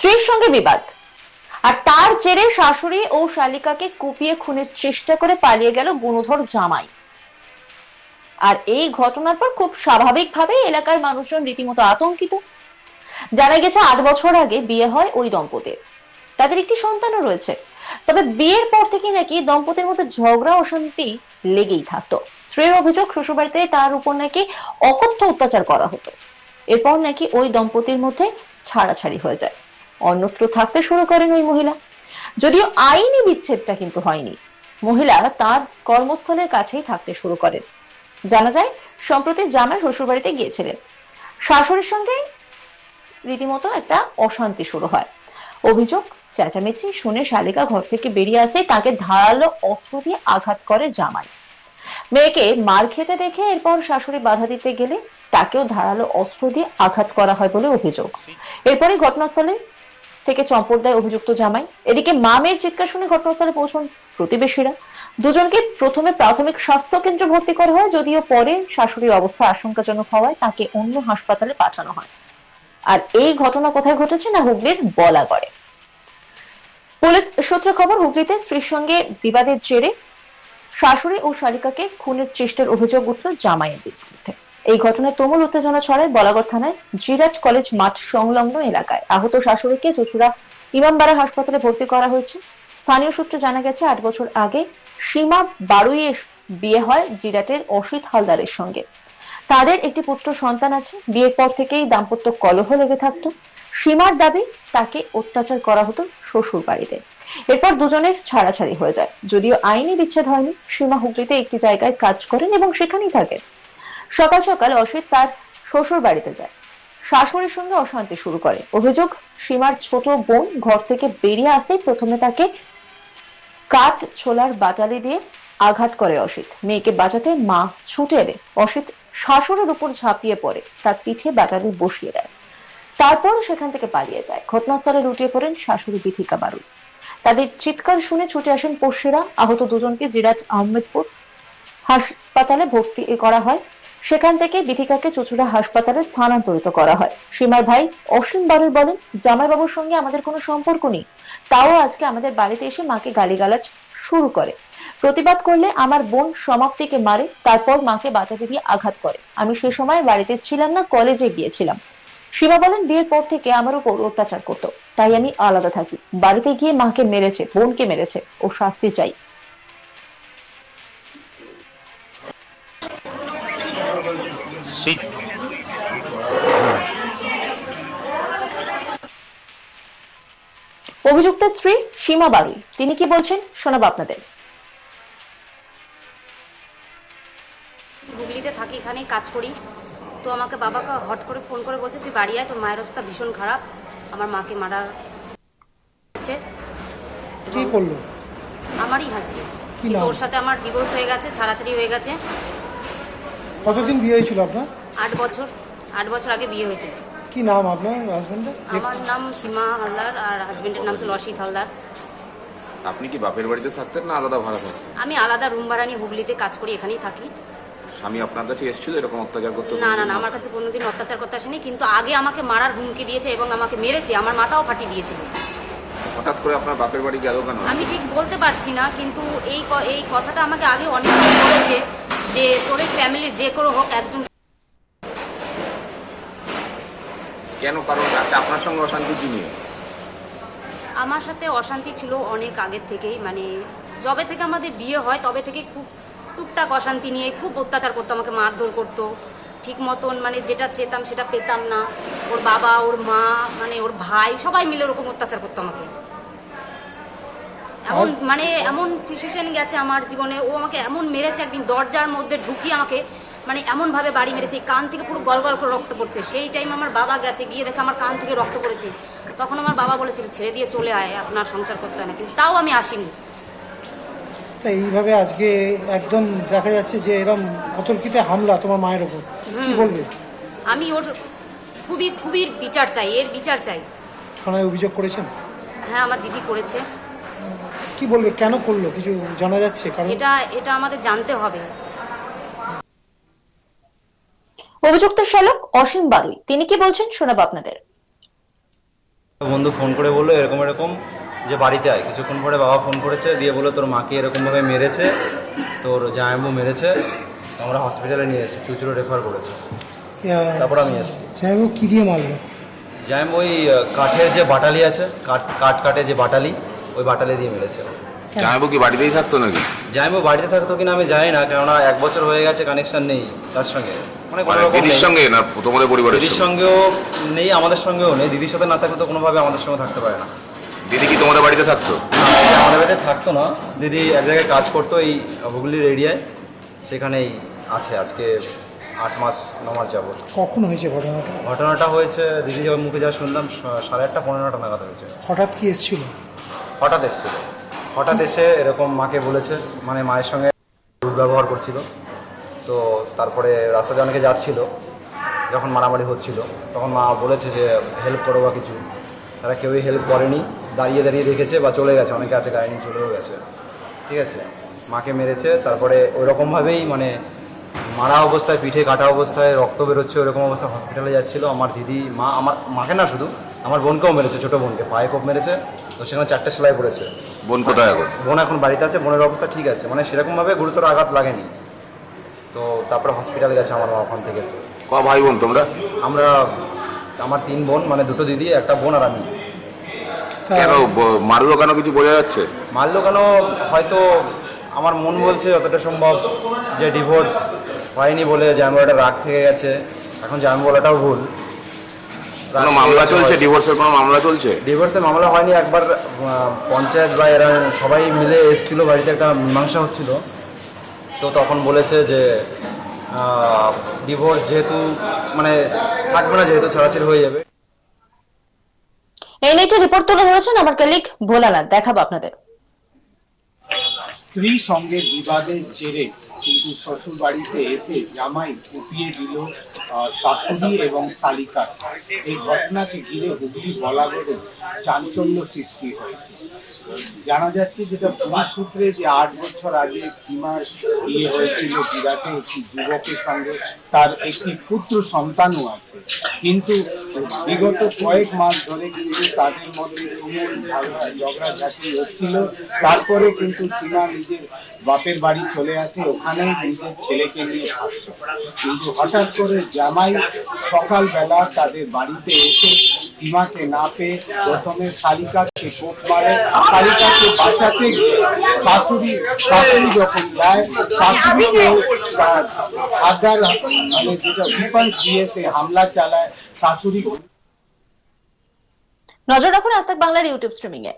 স্ত্রীর সঙ্গে বিবাদ। আর তার জেরে শাশুড়ি ও শালিকাকে কুপিয়ে খুনের চেষ্টা করে পালিয়ে গেল গুণধর জামাই। আর এই ঘটনার পর খুব স্বাভাবিকভাবে এলাকার মানুষজন রীতিমতো আতঙ্কিত। জানা গেছে আট বছর আগে বিয়ে হয় ওই দম্পতির। তাদের একটি সন্তানও রয়েছে। তবে বিয়ের পর থেকে নাকি দম্পতির মধ্যে ঝগড়া, অশান্তি লেগেই থাকতো। স্ত্রীর অভিযোগ, শ্বশুরবাড়িতে তার উপর নাকি অকথ্য অত্যাচার করা হতো। এরপর নাকি ওই দম্পতির মধ্যে ছাড়াছাড়ি হয়ে যায়। অন্যত্র থাকতে শুরু করেন ওই মহিলা। যদিও আইনি বিচ্ছেদটা কিন্তু হয়নি। মহিলা তার কর্মস্থলের কাছেই থাকতে শুরু করেন। জানা যায়, সম্প্রতি জামাই শ্বশুরবাড়িতে গিয়েছিলেন। শাশুড়ির সঙ্গে রীতিমতো একটা অশান্তি শুরু হয়। অভিযোগ, চেঁচামেচি শুনে শালিকা ঘর থেকে বেরিয়ে আসে, তাকে ধারালো অস্ত্র দিয়ে আঘাত করে জামাই। মেয়েকে মার খেতে দেখে এরপর শাশুড়ি বাধা দিতে গেলে তাকেও ধারালো অস্ত্র দিয়ে আঘাত করা হয় বলে অভিযোগ। এরপরে ঘটনাস্থলে থেকে চম্পট দেয় অভিযুক্ত জামাই। এদিকে মা মেয়ের চিৎকার শুনে ঘটনাস্থলে পৌঁছন প্রতিবেশীরা। দুজনকে প্রথমে প্রাথমিক স্বাস্থ্য কেন্দ্রে ভর্তি করা হয়, যদিও পরে শাশুড়ির অবস্থা আশঙ্কাজনক হওয়ায় তাকে অন্য হাসপাতালে পাঠানো হয়। আর এই ঘটনা কোথায় ঘটেছে না হুগলির বলাগড়ে? পুলিশ সূত্রে খবর, হুগলিতে স্ত্রীর সঙ্গে বিবাদের জেরে শাশুড়ি ও শালিকাকে খুনের চেষ্টার অভিযোগ উঠল জামাইয়ের বিরুদ্ধে। এই ঘটনায় তুমুল উত্তেজনা ছড়ায় বলাগড় থানায় জিরাট কলেজ মাঠ সংলগ্ন এলাকায়। আহত শাশুড়িকে চুচুড়া ইমামবাড়া হাসপাতালে ভর্তি করা হয়েছে। স্থানীয় সূত্রে জানা গেছে, আট বছর আগে সীমা বারুইয়ের বিয়ে হয় জিরাটের অসিত হালদারের সঙ্গে। তাদের একটি পুত্র সন্তান আছে। বিয়ের পর থেকেই দাম্পত্য কলহ লেগে থাকতো। সীমার দাবি, তাকে অত্যাচার করা হতো শ্বশুর বাড়িতে এরপর দুজনের ছাড়াছাড়ি হয়ে যায়। যদিও আইনি বিচ্ছেদ হয়নি, সীমা হুগলিতে একটি জায়গায় কাজ করেন এবং সেখানেই থাকেন। সকাল সকাল অসিত তার শ্বশুর বাড়িতে যায়। শাশুড়ির সঙ্গে অশান্তি শুরু করে। অভিযোগ, সীমার ছোট বোন ঘর থেকে বেরিয়ে আসতেই প্রথমে তাকে কাঠ ছোলার বাটালি দিয়ে আঘাত করে অসিত। মেয়েকে বাঁচাতে মা ছুটে এলে। অসিত শাশুড়ের উপর ঝাঁপিয়ে পড়ে। তার পিঠে বাটালি বসিয়ে দেয়। তারপর সেখান থেকে পালিয়ে যায়। ঘটনাস্থলে লুটিয়ে পড়েন শাশুড়ি বিথিকা বারুই তাদের চিৎকার শুনে ছুটে আসেন পড়শিরা। আহত দুজনকে জিরাজ আহমেদপুর হাসপাতালে ভর্তি করা হয়। সেখান থেকে বিথিকাকে চুচুড়া হাসপাতালে স্থানান্তরিত করা হয়। সীমার ভাই অসীম বারুই বলেন, জামাইবাবুর সঙ্গে আমাদের কোনো সম্পর্ক নেই। তাও আজকে আমাদের বাড়িতে এসে মাকে গালিগালাজ শুরু করে। প্রতিবাদ করলে আমার বোন সমাপ্তিকে মারে, তারপর মাকে বাঁচাতে দিয়ে আঘাত করে। আমি সে সময় বাড়িতে ছিলাম না, কলেজে গিয়েছিলাম। সীমা বলেন, বিয়ের পর থেকে আমার উপর অত্যাচার করতো। তাই আমি আলাদা থাকি। বাড়িতে গিয়ে মাকে মেরেছে, বোনকে মেরেছে। ও শাস্তি চাই। সেই অভিযুক্ত স্ত্রী সীমা বারুই তিনি কি বলছেন শোনাবো আপনাদের। হুগলিতে থাকি এখানেই কাজ করি। তো আমাকে বাবাকে হট করে ফোন করে বলছে তুই বাড়ি আয় তোর মায়ের অবস্থা ভীষণ খারাপ। আমার মাকে মারা হচ্ছে কি করল? আমারই হাজবেন্ড কি কিন্তু ওর সাথে আমার ডিভোর্স হয়ে গেছে ছাড়াছাড়ি হয়ে গেছে। কতদিন বিয়ে হয়েছিল আপনার? আট বছর আট বছর আগে বিয়ে হয়েছিল। কি নাম আপনার হাজবেন্ডের আমার নাম সীমা হালদার আর হাজবেন্ডের নাম ছিল অসিত হালদার। আপনি কি বাপের বাড়িতে থাকতেন না আলাদা ভাড়া থাকতেন? আমি আলাদা রুম ভাড়া নিয়ে হুগলিতে কাজ করি এখানেই থাকি। স্বামী আপনার কাছে এসেছিল এরকম অত্যাচার করতে? না না না আমার কাছে কোনোদিন অত্যাচার করতে আসেনি কিন্তু আগে আমাকে মারার হুমকি দিয়েছে এবং আমাকে মেরেছে আমার মাথাও ফাটিয়ে দিয়েছিল। হঠাৎ করে আপনার বাপের বাড়ি গেল কেন? আমি ঠিক বলতে পারছি না কিন্তু এই এই কথাটা আমাকে আগে অনেক বলেছে যে তোর ফ্যামিলি যে কোনো হোক একজন কেন কারণ আপনার সঙ্গে অশান্তি কি নিয়ে? আমার সাথে অশান্তি ছিল অনেক আগের থেকেই মানে যবে থেকে আমাদের বিয়ে হয় তবে থেকে খুব টুকটাক অশান্তি নিয়ে খুব অত্যাচার করতো আমাকে মারধর করতো। ঠিক মতন মানে যেটা চেতাম সেটা পেতাম না। ওর বাবা ওর মা মানে ওর ভাই সবাই মিলে ওরকম অত্যাচার করতো আমাকে। এমন মানে এমন সিচুয়েশন গেছে আমার জীবনে। ও আমাকে এমন মেরেছে একদিন দরজার মধ্যে ঢুকিয়ে আমাকে মানে এমনভাবে বাড়ি মেরেছে। কান থেকে পুরো গল গল করে রক্ত পড়ছে। সেই টাইম আমার বাবা গেছে গিয়ে দেখে আমার কান থেকে রক্ত পড়েছে। তখন আমার বাবা বলেছিল ছেড়ে দিয়ে চলে আয় আপনার সংসার করতে হয় না। কিন্তু তাও আমি আসিনি। তা এইভাবে আজকে একদম দেখা যাচ্ছে যে এরকম অতর্কিতে হামলা তোমার মায়ের ওপর কি বলবে? আমি ওর খুবই খুবই বিচার চাই এর বিচার চাই। থানায় অভিযোগ করেছেন? হ্যাঁ আমার দিদি করেছে। কি বলবে? কেন করল? কিছু জানা যাচ্ছে কারণ? এটা এটা আমাদের জানতে হবে। অভিযুক্ত শ্যালক অসীম বারুই। তিনি কি বলছেন শোনাবো আপনাদের। বন্ধু ফোন করে বলল এরকম এরকম যে বাড়িতে আয়। কিছুক্ষণ পরে বাবা ফোন করেছে দিয়ে বলল তোর মাকে এরকমভাবে মেরেছে তোর জায়াম্বু মেরেছে আমরা হসপিটালে নিয়ে এসেছি চুচুরো রেফার করেছে। তারপর আমি এসেছি। সাহেব কি দিয়ে মারলো? জায়াম্বু ওই কাঠের যে বাটালি আছে কাঠ কাঠ কাঠে যে বাটালি ওই বাটালি দিয়ে মেরেছে। জামাইবু কি বাড়িতেই থাকতো নাকি? জায়াম্বু বাড়িতে থাকতো কিনা আমি জানি না কেননা এক বছর হয়ে গেছে কানেকশন নেই তার সঙ্গে। মানে কোনো মানে রকম দিদির সঙ্গে না তোমাদের পরিবারের দিদির সঙ্গেও নেই আমাদের সঙ্গেও নেই। দিদির সাথে না থাকলে তো কোনোভাবে আমাদের সঙ্গে থাকতে পারে না। দিদি কি তোমাদের বাড়িতে থাকতো? আমাদের বাড়িতে থাকতো না। দিদি এক জায়গায় কাজ করতো এই হুগলির এরিয়ায়। সেখানেই আছে আজকে আট মাস ন মাস যাবত কখন হয়েছে ঘটনাটা? ঘটনাটা হয়েছে দিদি যখন মুখে যা শুনলাম সাড়ে আটটা পনেরোটা নাগাদ হয়েছে। হঠাৎ কি এসেছিল? হঠাৎ এসেছিল। হঠাৎ এসে এরকম মাকে বলেছে মানে মায়ের সঙ্গে দুর্ব্যবহার করছিল। তো তারপরে রাস্তা দিয়ে অনেকে যাচ্ছিল যখন মারামারি হচ্ছিল তখন মা বলেছে যে হেল্প করো বা কিছু। তারা কেউই হেল্প করেনি দাঁড়িয়ে দাঁড়িয়ে দেখেছে বা চলে গেছে অনেকে আছে গাড়ি নিয়ে চলেও গেছে। ঠিক আছে? মাকে মেরেছে তারপরে ওইরকমভাবেই মানে মারা অবস্থায় পিঠে কাটা অবস্থায় রক্ত বেরোচ্ছে ওরকম অবস্থায় হসপিটালে যাচ্ছিল। আমার দিদি মা আমার মাকে না শুধু আমার বোনকেও মেরেছে ছোটো বোনকে। পায়ে কোপ মেরেছে তো সেখানে চারটে সেলাই পড়েছে। বোন কোথায় এখন? বোন এখন বাড়িতে আছে বোনের অবস্থা ঠিক আছে। মানে সেরকমভাবে গুরুতর আঘাত লাগেনি। তো তারপরে হসপিটালে গেছে আমার মা ওখান থেকে। ক ভাই বোন তোমরা? আমরা আমার তিন বোন মানে দুটো দিদি একটা বোন আর আমি। কেন ব- মারলো কেন কিছু বোঝা যাচ্ছে? মারলো কেন হয়তো আমার মন বলছে যতটা সম্ভব যে ডিভোর্স হয়নি বলে জামিন রাগ থেকে গেছে। এখন জামিন বলাটাও ভুল। কোনো মামলা চলছে? ডিভোর্সের কোনো মামলা চলছে? ডিভোর্সের মামলা হয়নি একবার পঞ্চায়েত বা এরা সবাই মিলে এসেছিল বাড়িতে একটা মীমাংসা হচ্ছিল। তো তখন বলেছে যে ডিভোর্স যেহেতু মানে থাকবে না যেহেতু ছাড়াছাড়ি হয়ে যাবে। এই নিয়ে রিপোর্ট তুলে ধরেছেন আমার কলিগ ভোলানাথ দেখাবো আপনাদের। স্ত্রী সঙ্গে বিবাদের জেরে কিন্তু শ্বশুর বাড়িতে এসে জামাই কুপিয়ে দিল শাশুড়ি এবং শালিকা এই ঘটনাকে ঘিরে হুগলি বলাগড়ে চাঞ্চল্য সৃষ্টি হয়েছে। জানা যাচ্ছে যেটা পুলিশ সূত্রে যে আট বছর আগে সীমার বিয়ে হয়েছিল বিরাটে একটি যুবকের সঙ্গে, তার একটি পুত্র সন্তানও আছে। কিন্তু বিগত কয়েক মাস ধরে কিন্তু তাদের মধ্যে তুমুল ঝগড়া ঝগড়াঝাটি হচ্ছিল। তারপরে কিন্তু সীমা নিজের বাপের বাড়ি চলে আসে। ওখানেই নিজের ছেলেকে নিয়ে থাকতো কিন্তু হঠাৎ করে জামাই সকালবেলা তাদের বাড়িতে এসে সীমাকে না পেয়ে প্রথমে শালিকাকে কোপ মারে, শালিকাকে বাঁচাতে গিয়ে শাশুড়ি শাশুড়ি যখন যায় শাশুড়িকেও হাজার মানে যেটা বিপন্স দিয়ে সে হামলা চালায়, শাশুড়ি নজর রাখুন আজ বাংলার ইউটিউব স্ট্রিমিং এ